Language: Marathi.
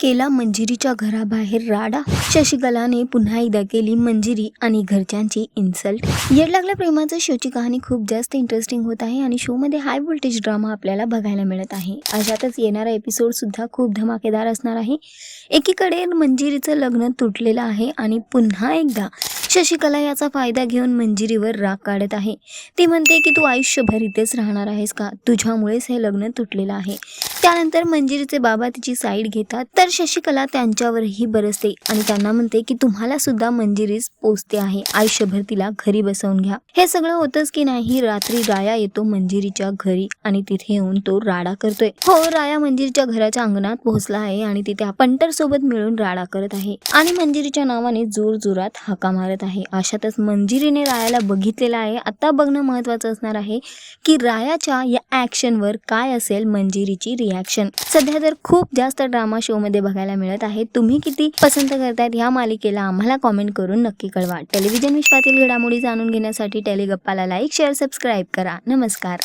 केला मंजिरीच्या घराबाहेर राडा. शशिकलाने पुन्हा एकदा केली मंजिरी आणि घरच्यांची इन्सल्ट येड लागल्या प्रेमाचं शोची कहाणी खूप जास्त इंटरेस्टिंग होत आहे आणि शोमध्ये हाय व्होल्टेज ड्रामा आपल्याला बघायला मिळत आहे. अशातच येणारा एपिसोड सुद्धा खूप धमाकेदार असणार आहे. एकीकडे मंजिरीचं लग्न तुटलेलं आहे आणि पुन्हा एकदा शशिकला याचा फायदा घेऊन मंजिरीवर राग काढत आहे. ती म्हणते की तू आयुष्यभर इथेच राहणार आहेस का? तुझ्यामुळेच हे लग्न तुटलेलं आहे. त्यानंतर मंजिरीचे बाबा तिची साईड घेतात. तर शशिकला त्यांच्यावरही बरसते आणि त्यांना म्हणते की तुम्हाला सुद्धा मंजिरीस पोचते आहे. आयुष्यभर तिला घरी बसवून घ्या. हे सगळं होतंच की नाही रात्री राया येतो मंजिरीच्या घरी आणि तिथे येऊन तो राडा करतोय. हो राया मंजिरीच्या घराच्या अंगणात पोहोचला आहे आणि तिथे पंटर सोबत मिळून राडा करत आहे. आणि मंजिरीच्या नावाने जोर जोरात हाका मारत आहे. अशातच मंजिरीने रायाला बघितलेलं आहे. आता बघणं महत्वाचं असणार आहे की रायाच्या या ऍक्शनवर काय असेल मंजिरीची रिॲक्शन सध्या तर खूप जास्त ड्रामा शो मध्ये बघायला मिळत आहे. तुम्ही किती पसंत करतायत ह्या मालिकेला आम्हाला कॉमेंट करून नक्की कळवा. टेलिव्हिजन विश्वातील घडामोडी जाणून घेण्यासाठी टेलिगप्पाला लाईक शेअर सबस्क्राईब करा. नमस्कार.